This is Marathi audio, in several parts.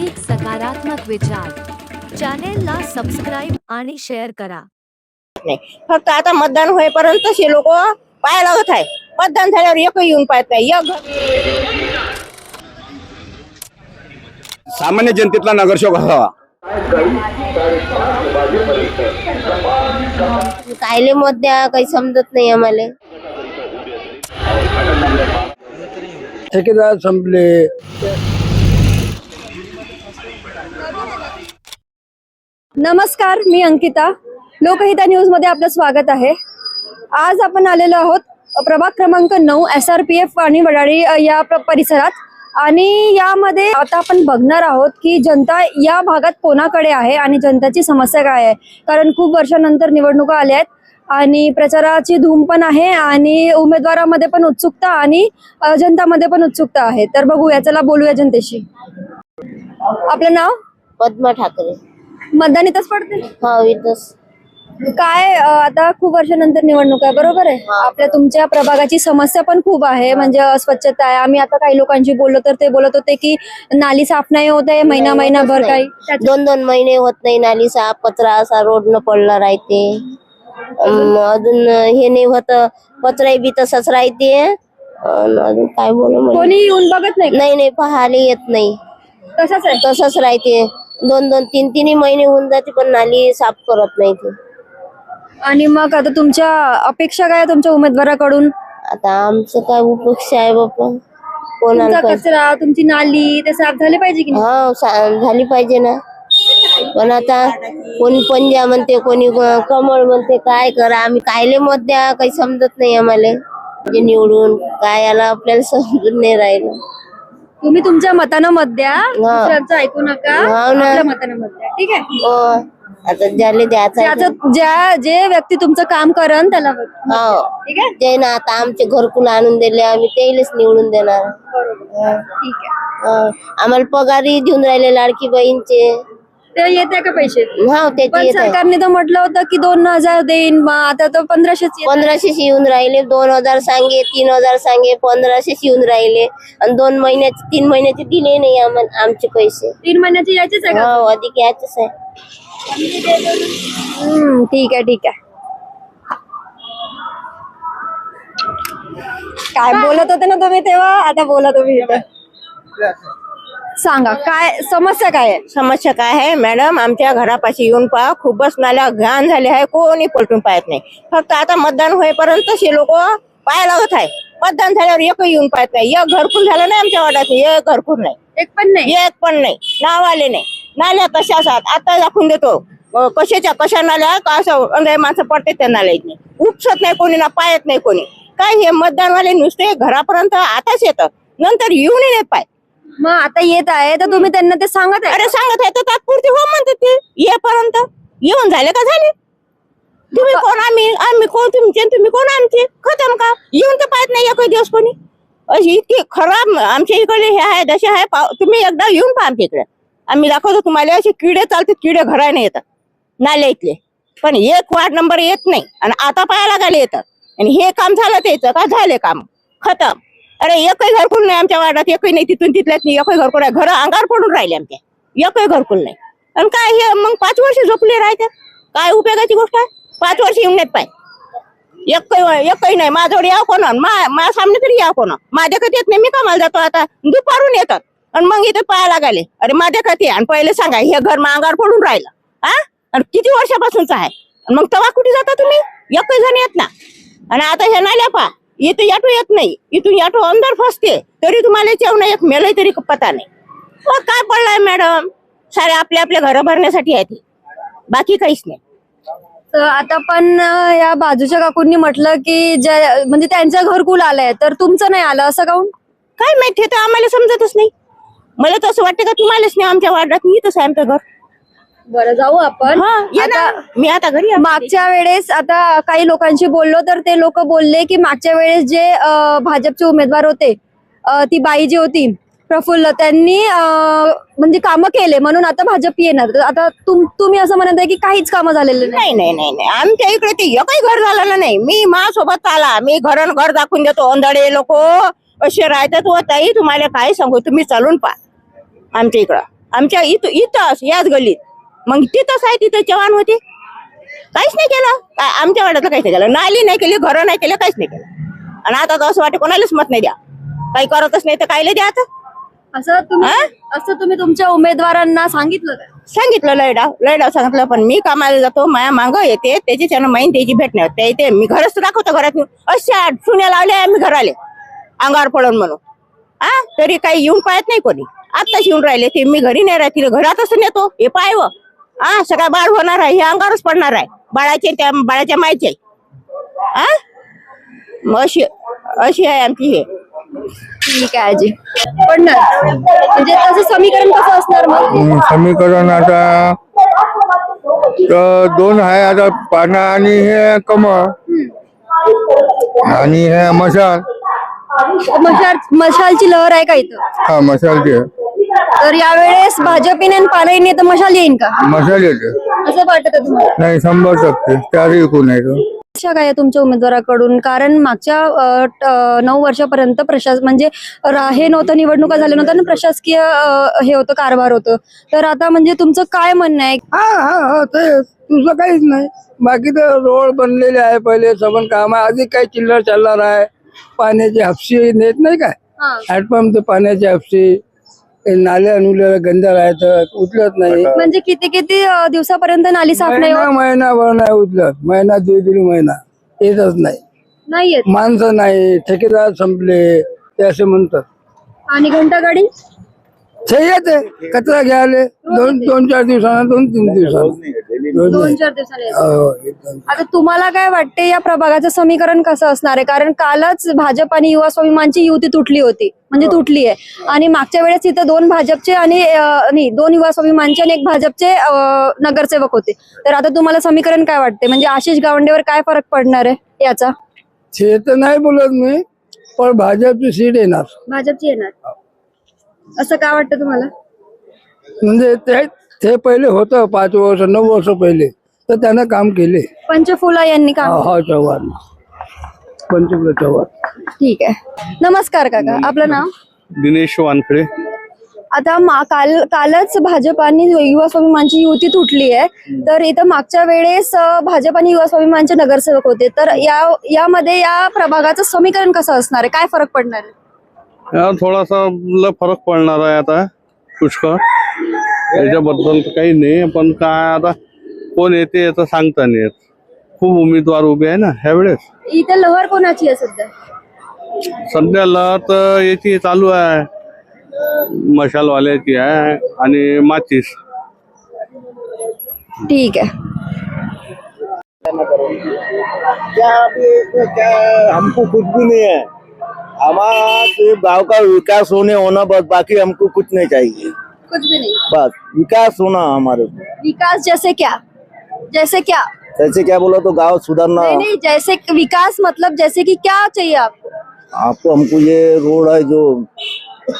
एक सकारात्मक विचार. चॅनेलला सबस्क्राईब आणि शेअर करा. नाही फक्त आता मतदान होईपर्यंत हे लोक पाया लागत आहे. मतदान झाल्यावर एक येऊन पाहत नाही. एक सामान्य जनतेतला नगरसेवक असावा कायले मत द्या काही समजत नाही आम्हाला. ठेकेदार संपले. नमस्कार मी अंकिता. लोकहिता न्यूजमध्ये आपलं स्वागत आहे. आज आपण आलेलो आहोत प्रभाग क्रमांक नऊ एस आर पी एफ आणि वडाळी या परिसरात. आणि यामध्ये आता आपण बघणार आहोत की जनता या भागात कोणाकडे आहे आणि जनताची समस्या काय आहे. कारण खूप वर्षानंतर निवडणुका आल्या आहेत आणि प्रचाराची धूम पण आहे आणि उमेदवारामध्ये पण उत्सुकता आणि जनतामध्ये पण उत्सुकता आहे. तर बघूया चला बोलूया जनतेशी. आपलं नाव? पद्मा ठाकरे. मतदान इथंच पडते हा काय अ, आता खूप वर्षानंतर निवडणूक आहे बरोबर आहे? आपल्या तुमच्या प्रभागाची समस्या पण खूप आहे म्हणजे अस्वच्छता आहे. आम्ही आता काही लोकांशी बोललो तर ते बोलत होते की नाली साफ नाही होत आहे महिना महिनाभर काही. दोन दोन महिने होत नाही नाली साफ कचरा असा रोड न पडला राहते अजून हे नाही होत कचरा बी तसाच राहते. अन अजून काय बोलू? कोणी येऊन बघत नाही नाही नाही पाहायला येत नाही. तसंच आहे. तसंच राहते. दोन दोन तीन तीन महिने होऊन जाते पण नाली साफ करत नाही ते. आणि मग आता तुमच्या अपेक्षा काय आहे तुमच्या उमेदवाराकडून? आता आमचं काय उपेक्षा आहे बापा. कोणाला तुमचा पाहिजे कचरा तुमची नाली ते साफ झाले पाहिजे की नाही? हा सा- झाली पाहिजे ना. पण आता कोणी पंजा म्हणते कोणी क- कमळ म्हणते काय करा आम्ही कायले मत द्या काही समजत नाही आम्हाला. म्हणजे निवडून काय याला आपल्याला समजून नाही राहिलं. तुम्ही तुमच्या मतानं मत द्या दुसऱ्यांचं ऐकू नका. आपल्या मतानं मत द्या ठीक आहे? हो. आता ज्याला द्यायचं आहे ते- त्याचं ज्या जे व्यक्ती तुमचं काम करन त्याला मत द्या. हो. ठीक आहे? ते ना आता आमचे घरकुल आणून दिले आम्ही तेलेच निवडून देणार. बरोबर. ठीक आहे. हा. आम्हाला पगारी देऊन राहिले लाडकी बहीणचे. ते येते का पैसे? हा त्याची येत. सरकारने तर म्हटलं होतं की दोन हजार देईन मग आता तर पंधराशेच येत. पंधराशे येऊन राहिले दोन हजार सांगे तीन हजार सांगे पंधराशे येऊन राहिले. आणि दोन महिन्याचे तीन महिन्याचे दिले नाही आम्हाला आमचे पैसे. तीन महिन्याचे यायचेच आहे का? हो अधिक याचेच आहे. हम्म, ठीक आहे ठीक आहे. काय बोलत होते ना तुम्ही तेव्हा? आता बोला तुम्ही इथं. सांगा काय समस्या काय आहे? समस्या काय आहे? मॅडम आमच्या घरापाशी येऊन पहा खूपच नाल्या घाण झाले आहे कोणी पलटून पाहत नाही. फक्त आता मतदान होईपर्यंत हे लोक पाया लागत आहे. मतदान झाल्यावर एक येऊन पाहत नाही. एक घरकुल झालं नाही आमच्या वाड्यात एक घरकुल नाही. एक पण नाही? एक पण नाही. नाव आले नाही. नाल्या कशाच आहेत आता दाखवून देतो. कशाच्या कशा नाल्या का असं माणसं पडते त्या नाल्यात नाही उपसत नाही कोणी ना पायत नाही कोणी. काय हे मतदानवाले नुसते घरापर्यंत आताच येतं. नंतर येऊन नाही पाय. मग आता येत आहे तर तुम्ही त्यांना ते सांगत आहे अरे सांगत आहे तर तात्पुरती हो म्हणतात ते. येपर्यंत येऊन झाले का झाले? तुम्ही कोण आम्ही? आम्ही कोण? तुमचे आणि तुम्ही कोण आमचे? खतम का? येऊन तर पाहत नाही एकही दिवस कोणी. अशी इतकी खराब आमच्या इकडे हे आहे जसे आहे. पाव- तुम्ही एकदा येऊन पहा आमच्या इकडे. आम्ही दाखवतो तुम्हाला असे किडे चालतात किडे घराने येतात. नाले इथले. पण एक वार्ड नंबर येत नाही. आणि आता पाहायला लागले येतात. आणि हे काम झालं त्याचं का? झाले काम. खतम. अरे एकही घरकुल नाही आमच्या वार्डात एकही नाही तिथून तिथल्याच नाही एकही घरकुल आहे घर अंगावर पडून राहिले आमच्या एकही घरकुल नाही. आणि काय हे मग पाच वर्ष झोपले राहतात काय उपयोगाची गोष्ट आहे? पाच वर्ष येऊन येत पाय. एकही एकही नाही. माझ्यावर या कोण मा सामने तरी या कोण माझ्याकडे येत नाही? मी कामाला जातो आता. दुपारून येतात. आणि मग इथे पाहायला लागले अरे माझ्याकडे ये आणि पहिले सांगा हे घर मग अंगावर पडून राहिलं. हा आणि किती वर्षापासूनच आहे? आणि मग तेव्हा कुठे जाता तुम्ही? एकही जण येत ना. आणि आता हे नाही पा इथं याटो येत नाही. इथून याटो अंदर फसते. तरी तुम्हाला जेवण एक मेलय तरी पता नाही. हो काय पडलाय मॅडम सारे आपले आपले घर भरण्यासाठी आहे ते बाकी काहीच नाही. तर आता पण या बाजूच्या काकूंनी म्हटलं की ज्या म्हणजे त्यांचं घरकुल आलंय तर तुमचं नाही आलं असं काऊन काय माहिती तर आम्हाला समजतच नाही. मला तर असं वाटतं का तुम्हालाच नाही आमच्या वार्डात मी तसं आहे आमचं घर. बरं जाऊ आपण. हा ये ना. आता मी आता घरी आहे. मागच्या वेळेस आता काही लोकांशी बोललो तर ते लोक बोलले की मागच्या वेळेस जे अं, भाजपचे उमेदवार होते अं, ती बाई जी होती प्रफुल्ल त्यांनी अं, म्हणजे कामं केले. म्हणून आता भाजप येणार. तर आता तुम तुम्ही असं म्हणत आहे की काहीच कामं झालेले नाही. नाही नाही नाही नाही. आमच्या इकडे ते एकही घर झालेलं नाही. मी माझ्यासोबत आला. मी घर घर दाखवून देतो. अंधळे लोक असे राहतात व ताई तुम्हाला काय सांगू? तुम्ही चालून पा आमच्या इकडं. आमच्या इथं इथंच याच गल्लीत. मग तिथंच आहे तिथं चव्हाण होते. काहीच नाही केलं. काय आमच्या वाड्यातलं काहीच नाही केलं. नाली नाही केली घरं नाही केलं काहीच नाही केलं. आणि आता तर असं वाटतं कोणालाच मत नाही द्या. काही करतच नाही तर कायले द्या आता. असं तुम्ही हा? असं तुम्ही तुमच्या उमेदवारांना सांगितलं का? सांगितलं लयडाव लयडाव सांगितलं पण मी कामाला जातो माया माग येते त्याची त्यानं माहीन त्याची भेट नाही होत. त्या येते मी घरच तर दाखवतो घरात येऊन अशा सुन्या लावल्या मी घर आले अंगावर पडून म्हणून. हा? तरी काही येऊन पाहत नाही कोणी. आत्ताच येऊन राहिले ते. मी घरी नाही राहते घरातच नेतो. हे पाय व हा सगळा बाळ होणार आहे हे अंगावरच पडणार आहे. बाळाचे त्या बाळाच्या मायचे. हा मग अशी अशी आहे आमची हे. ठीक आहे आजी. पडणार. म्हणजे तसं समीकरण कसं असणार मग? हम्म, समीकरण आता तर दोन आहे आता पाना आणि हे कमळ. आणि हे मशाल. मशाल मशालची लहर आहे का इथं? हा मशालचे तर यावेळेस भाजप येईन आणि पाला येईन तर मशाल येईन का? मशाल येते. असं वाटत तुम्हाला? नाही शंभर टक्के. त्याही एकूण आहे तो. अपेक्षा काय आहे तुमच्या उमेदवाराकडून? कारण मागच्या अ, ट- अ, नऊ वर्षापर्यंत प्रशास म्हणजे रा- हे नव्हतं निवडणुका झाल्या नव्हत्या आणि प्रशासकीय अ, हे होतं कारभार होतं. तर आता म्हणजे तुमचं काय म्हणणं आहे? हा हा हा ते तुझं काहीच नाही. बाकी तर रोड बनलेले आहे पहिले सबन काम आहे. अधिक काही चिल्लर चालणार आहे? पाण्याची हापशी नेत नाही काय? हॅडपंप ते पाण्याची हापशी नाल्या नुल्या गंजा राहतात उचलत नाही. म्हणजे किती किती अ, दिवसापर्यंत नाली साफ नाही महिना होत? महिनाभर नाही उचलत महिना दीड दीड महिना. येतच नाही. नाही येत माणसं नाही. ठेकेदार संपले. ते असे म्हणतात. आणि घंटा येते कचरा घ्यायला दोन दोन चार दिवसांना दोन तीन दिवसांना. दोन. चार दिवसाला येत. हो, एकदम. आता तुम्हाला काय वाटते या प्रभागाचं समीकरण कसं असणार आहे? कारण कालच भाजप आणि युवा स्वाभिमानची युती तुटली होती. म्हणजे तुटली आहे. आणि मागच्या वेळेस इथं दोन भाजपचे आणि अं, नाही दोन युवा स्वाभिमानचे आणि एक भाजपचे अं, नगरसेवक होते. तर आता तुम्हाला समीकरण काय वाटते? म्हणजे आशिष गावंडेवर काय फरक पडणार आहे याचा? ते तर नाही बोलत मी पण भाजपची सीट येणार. भाजपची येणार. असं काय वाटतं तुम्हाला? म्हणजे ते ते पहिले होतं पाच वर्ष नऊ वर्ष पहिले. तर त्यानं काम केले. पंचफुला यांनी काम हा चव्हाण. पंचकुला चव्हाण. ठीक आहे. नमस्कार काका. आपलं नाव? दिनेश वानखडे. आता मा- काल कालच भाजप आणि युवा स्वाभिमानची युती तुटली आहे. तर इथं मागच्या वेळेस अं, भाजप आणि युवा स्वाभिमानचे नगरसेवक होते. तर या यामध्ये या प्रभागाचं समीकरण कसं असणार आहे? काय फरक पडणार आहे? थोडासा ल फरक पडणार आहे आता पुष्कळ. याच्याबद्दल तर काही नाही पण काय आता कोण येते याचं सांगता नाही येत. खूप उमेदवार उभे आहे ना ह्या वेळेस इथे लहर कोणाची आहे सध्या? सध्याला तर याची चालू आहे. मशालवाल्याची आहे आणि माचीस. ठीक आहे. क्या अभी इसमें क्या हमको कुछ भी नहीं है हमारा गाँव का विकास होने होना बस बाकी हमको कुछ नहीं चाहिए। कुछ भी नहीं। बस विकास होना हमारे विकास जैसे क्या? जैसे क्या? जैसे क्या बोला तो गाँव सुधरना। नहीं नहीं जैसे विकास मतलब जैसे कि क्या चाहिए आपको? आपको हमको ये रोड है जो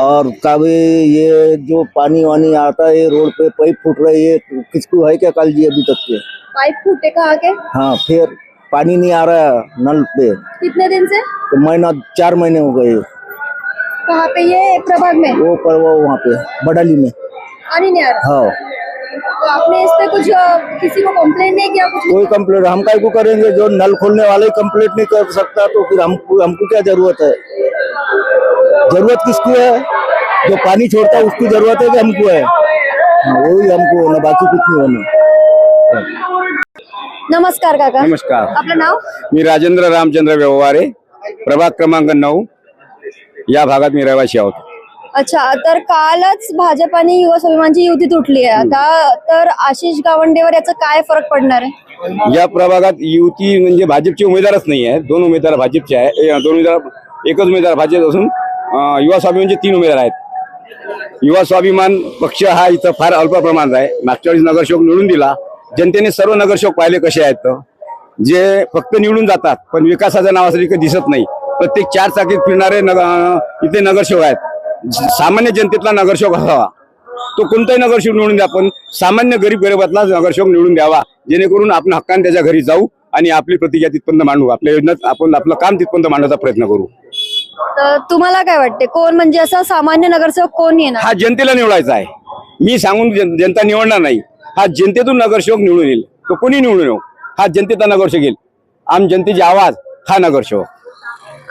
और कभी ये जो पानी वानी आता है रोड पे पाइप फूट रही है किसको है क्या कल जी अभी तक के? पाइप फूटे कहाँ के? हाँ फिर पानी नहीं आ रहा है नल पे। कितने दिन से? तो महीना चार महीने हो गए। कहाँ पे ये प्रभाग में? वो पर वो वहाँ पे बडाली में। पानी नहीं आ रहा? हाँ। तो आपने इस पे कुछ किसी को कंप्लेन नहीं किया कुछ कोई कंप्लेंट हम काय को करेंगे? जो नल खोलने वाले कंप्लेंट नहीं कर सकता तो फिर हमको हमको क्या ज़रूरत है? ज़रूरत किसको है? जो पानी छोड़ता है उसकी ज़रूरत है कि हमको है? हाँ, वही हमको होना बाकी कुछ नहीं होना। नमस्कार काका. नमस्कार. आपलं नाव? मी राजेंद्र रामचंद्र व्यवहारे प्रभाग क्रमांक नऊ. या भागात मी रहिवासी आहोत. अच्छा तर कालच भाजप आणि युवा स्वाभिमानची युती तुटली आहे. आता तर आशिष गावंडेवर याचा काय फरक पडणार आहे? या प्रभागात युती म्हणजे भाजपचे उमेदवारच नाही आहे. दोन उमेदवार भाजपचे आहे. ए, दोन उमेदवार एकच उमेदवार भाजप असून अं, युवा स्वाभिमानचे तीन उमेदवार आहेत. युवा स्वाभिमान पक्ष हा इथं फार अल्प प्रमाणात आहे. मागच्या वेळेस नगरसेवक निवडून दिला. जनतेने सर्व नगरसेवक पाहिले कसे आहेत. जे फक्त निवडून जातात पण विकासाचं नाव असं इकडे दिसत नाही. प्रत्येक चार चाकीत फिरणारे नग इथे नगरसेवक आहेत. सामान्य जनतेतला नगरसेवक असावा. तो कोणताही नगरसेवक निवडून द्या पण सामान्य गरीब गरिबातला नगरसेवक निवडून द्यावा. जेणेकरून आपण हक्काने त्याच्या घरी जाऊ आणि आपली प्रतिज्ञा तिथपर्यंत मांडू. आपल्या योजनेत आपण आपलं काम तिथपर्यंत मांडण्याचा प्रयत्न करू. तर तुम्हाला काय वाटते कोण म्हणजे असं सामान्य नगरसेवक कोण येणार? हा जनतेला निवडायचा आहे. मी सांगून जन- जनता निवडणार नाही. हा जनतेतून नगरसेवक निवडून येईल. तो कोणी निवडून येऊ? हा जनतेचा नगरसेवक येईल. आम जनतेची आवाज हा नगरसेवक.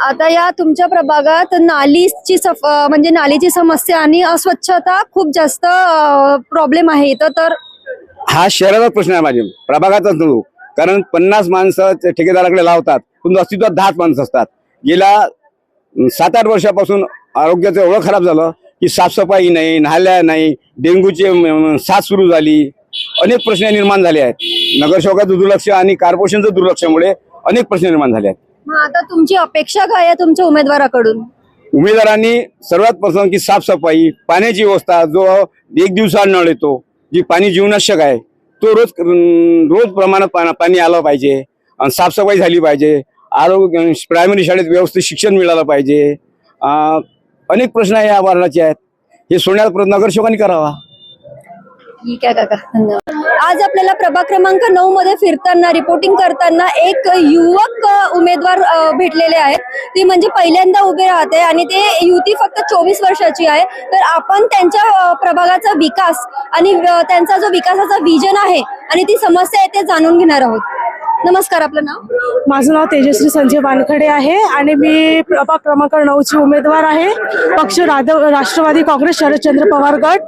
आता या तुमच्या प्रभागात नालीची सफ म्हणजे नालीची समस्या आणि अस्वच्छता खूप जास्त प्रॉब्लेम आहे इथं तर? हा शहराचा प्रश्न आहे माझे प्रभागाचाच नव्हतो कारण पन्नास माणसं ठेकेदाराकडे लावतात. पण अस्तित्वात दहाच माणसं असतात. गेल्या सात आठ वर्षापासून आरोग्याचं एवढं खराब झालं की साफसफाई नाही नाल्या नाही डेंग्यूची साथ सुरू झाली. अनेक प्रश्न निर्माण झाले आहेत. नगरसेवकाचं दुर्लक्ष आणि कॉर्पोरेशनचं दुर्लक्षामुळे अनेक प्रश्न निर्माण झाले आहेत. मग आता तुमची अपेक्षा काय आहे तुमच्या उमेदवाराकडून? उमेदवारांनी सर्वात प्रथम की साफसफाई पाण्याची व्यवस्था जो एक दिवसाआड नळ येतो जी पाणी जीवनाशक आहे तो रोज रोज प्रमाणात पाणी आलं पाहिजे अन् साफसफाई झाली पाहिजे. आरोग्य प्रायमरी शाळेत व्यवस्थित शिक्षण मिळालं पाहिजे. अं, अनेक प्रश्न या वारणाचे आहेत. हे सोडण्याचा प्रयत्न नगरसेवकांनी करावा. ठीक आहे काका. धन्यवाद. आज आपल्याला प्रभाग क्रमांक नऊ मध्ये फिरताना रिपोर्टिंग करताना एक युवक उमेदवार भेटलेले आहेत. ती म्हणजे पहिल्यांदा उभे राहते आणि ते युती फक्त चोवीस वर्षाची आहे. तर आपण त्यांच्या प्रभागाचा विकास आणि त्यांचा जो विकासाचा विजन आहे आणि ती समस्या आहे ते जाणून घेणार आहोत. नमस्कार आपलं नाव? माझं नाव तेजश्री संजय वानखडे आहे आणि मी प्रभाग क्रमांक नऊची उमेदवार आहे. पक्ष राध- राष्ट्रवादी काँग्रेस शरदचंद्र पवार गट.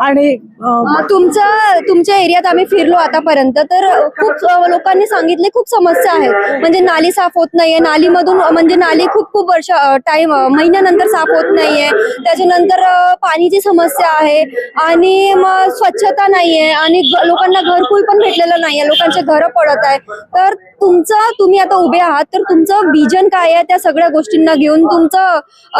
आणि तुमच्या तुमच्या एरियात आम्ही फिरलो आतापर्यंत तर खूप लोकांनी सांगितले खूप समस्या आहेत. म्हणजे नाली साफ होत नाहीये. नालीमधून म्हणजे नाली खूप खूप वर्ष टाइम महिन्यानंतर साफ होत नाहीये. त्याच्यानंतर पाणीची समस्या आहे. आणि मग स्वच्छता नाहीये. आणि लोकांना घरकुल पण भेटलेलं नाहीये. लोकांचे घरं पडत आहे तर तुमचं तुम्ही आता उभे आहात. तर तुमचं विजन काय आहे त्या सगळ्या गोष्टींना घेऊन? तुमचं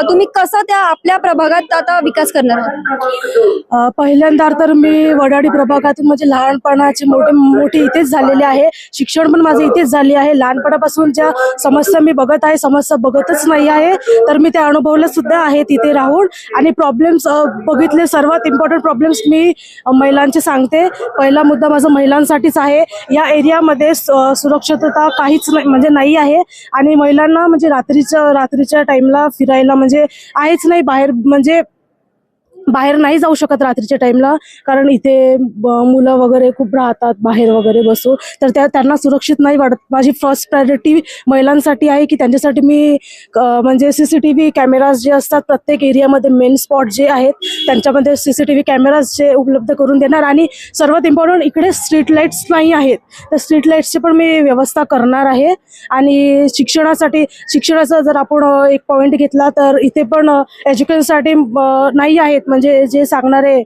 तुम्ही कसं त्या आपल्या प्रभागात आता विकास करणार आहात? पहिल्यांदा तर मी वडाडी प्रभागातून म्हणजे लहानपणाची मोठी मोठी इथेच झालेली आहे. शिक्षण पण माझं इथेच झाले आहे. लहानपणापासून ज्या समस्या मी बघत आहे समस्या बघतच नाही आहे तर मी त्या अनुभवलं सुद्धा आहे तिथे राहून. आणि प्रॉब्लेम्स बघितले सर्वात इम्पॉर्टंट प्रॉब्लेम्स मी महिलांचे सांगते. पहिला मुद्दा माझा महिलांसाठीच आहे. या एरियामध्ये सुरक्षितता काहीच नाही म्हणजे नाही आहे. आणि महिलांना म्हणजे रात्रीच्या रात्रीच्या टाईमला फिरायला म्हणजे आहेच नाही. बाहेर म्हणजे बाहेर नाही जाऊ शकत रात्रीच्या टाइमला कारण इथे मुलं वगैरे खूप राहतात बाहेर वगैरे बसू तर त्या त्यांना सुरक्षित नाही वाटत माझी फर्स्ट प्रायोरिटी महिलांसाठी आहे की त्यांच्यासाठी मी म्हणजे C C T V cameras जे असतात प्रत्येक एरियामध्ये मेन स्पॉट जे आहेत त्यांच्यामध्ये C C T V cameras जे उपलब्ध करून देणार. आणि सर्वात इम्पॉर्टंट इकडे स्ट्रीट लाईट्स नाही आहेत. तर स्ट्रीट लाईट्सची पण मी व्यवस्था करणार आहे. आणि शिक्षणासाठी शिक्षणाचा जर आपण एक पॉईंट घेतला तर इथे पण एज्युकेशनसाठी नाही आहेत. म्हणजे जे सांगणारे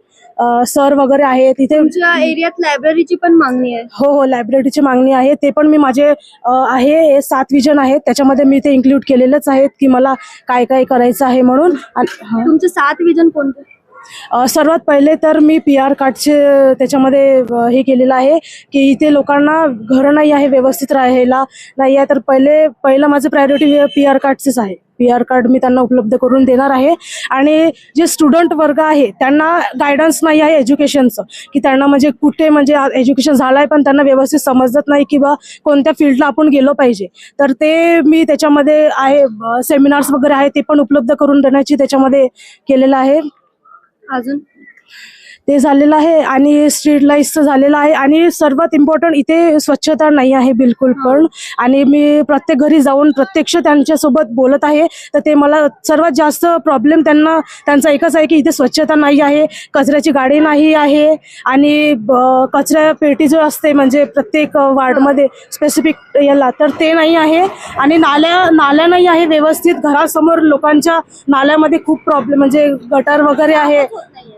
सर वगैरे आहेत इथे तुमच्या एरियात लायब्ररीची पण मागणी आहे. हो हो लायब्ररीची मागणी आहे. ते पण मी माझे आहे. सात विजन आहेत. त्याच्यामध्ये मी ते इन्क्लूड केलेलेच आहेत की मला काय काय करायचं आहे म्हणून. तुमचे सात विजन कोणते? सर्वात पहिले तर मी पी आर कार्डचे त्याच्यामध्ये हे केलेलं आहे की इथे लोकांना घरं नाही आहे व्यवस्थित राहायला नाही आहे. तर पहिले पहिलं माझं प्रायोरिटी पी आर कार्डचेच आहे. पी आर कार्ड मी त्यांना उपलब्ध करून देणार आहे. आणि जे स्टुडंट वर्ग आहे त्यांना गायडन्स नाही आहे एज्युकेशनचं की त्यांना म्हणजे कुठे म्हणजे एज्युकेशन झालं आहे पण त्यांना व्यवस्थित समजत नाही किंवा कोणत्या फील्डला आपण गेलो पाहिजे. तर ते मी त्याच्यामध्ये आहे सेमिनार्स वगैरे आहे ते पण उपलब्ध करून देण्याची त्याच्यामध्ये केलेलं आहे. अजून? ते झालेलं आहे आणि स्ट्रीट लाईट्सचं झालेलं आहे आणि सर्वात इम्पॉर्टंट इथे स्वच्छता नाही आहे बिलकुल पण. आणि मी प्रत्येक घरी जाऊन प्रत्यक्ष त्यांच्यासोबत बोलत आहे. तर ते मला सर्वात जास्त प्रॉब्लेम त्यांना त्यांचा एकच आहे की इथे स्वच्छता नाही आहे कचऱ्याची गाडी नाही आहे आणि कचरा पेटी जो असते म्हणजे प्रत्येक वार्डमध्ये स्पेसिफिक याला तर ते नाही आहे. आणि नाल्या नाल्या नाही आहे व्यवस्थित. घरासमोर लोकांच्या नाल्यामध्ये खूप प्रॉब्लेम म्हणजे गटर वगैरे आहे.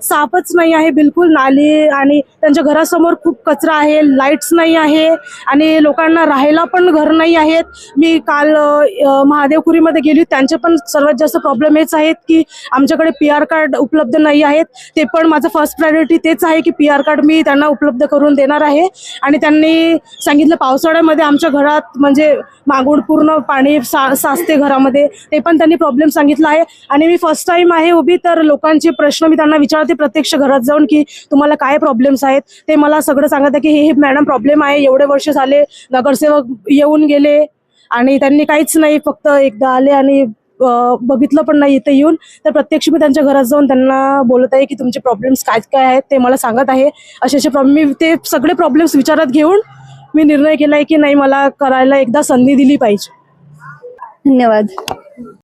साफच नाही आहे. बिलकुल नाली आणि त्यांच्या घरासमोर खूप कचरा आहे लाईट्स नाही आहे आणि लोकांना राहायला पण घर नाही आहेत. मी काल महादेवपुरीमध्ये गेली त्यांचे पण सर्वात जास्त प्रॉब्लेम हेच आहेत की आमच्याकडे पी आर कार्ड उपलब्ध नाही आहेत. ते पण माझं फर्स्ट प्रायोरिटी तेच आहे की पी आर कार्ड मी त्यांना उपलब्ध करून देणार आहे. आणि त्यांनी सांगितलं पावसाळ्यामध्ये आमच्या घरात म्हणजे मागून पूर्ण पाणी सा साचते घरामध्ये. ते पण त्यांनी प्रॉब्लेम सांगितला आहे. आणि मी फर्स्ट टाइम आहे उभी तर लोकांचे प्रश्न मी त्यांना विचारते प्रत्यक्ष घरात जाऊन की तुम्हाला काय प्रॉब्लेम्स आहेत? ते मला सगळं सांगत आहे की हे मॅडम प्रॉब्लेम आहे एवढे वर्ष झाले नगरसेवक येऊन गेले आणि त्यांनी काहीच नाही फक्त एकदा आले आणि बघितलं पण नाही इथे येऊन. तर प्रत्यक्ष मी त्यांच्या घरात जाऊन त्यांना बोलत आहे की तुमचे प्रॉब्लेम्स काय काय आहेत ते मला सांगत आहे. असे असे प्रॉब्लेम मी ते सगळे प्रॉब्लेम्स विचारात घेऊन मी निर्णय केला आहे की नाही मला करायला एकदा संधी दिली पाहिजे. धन्यवाद.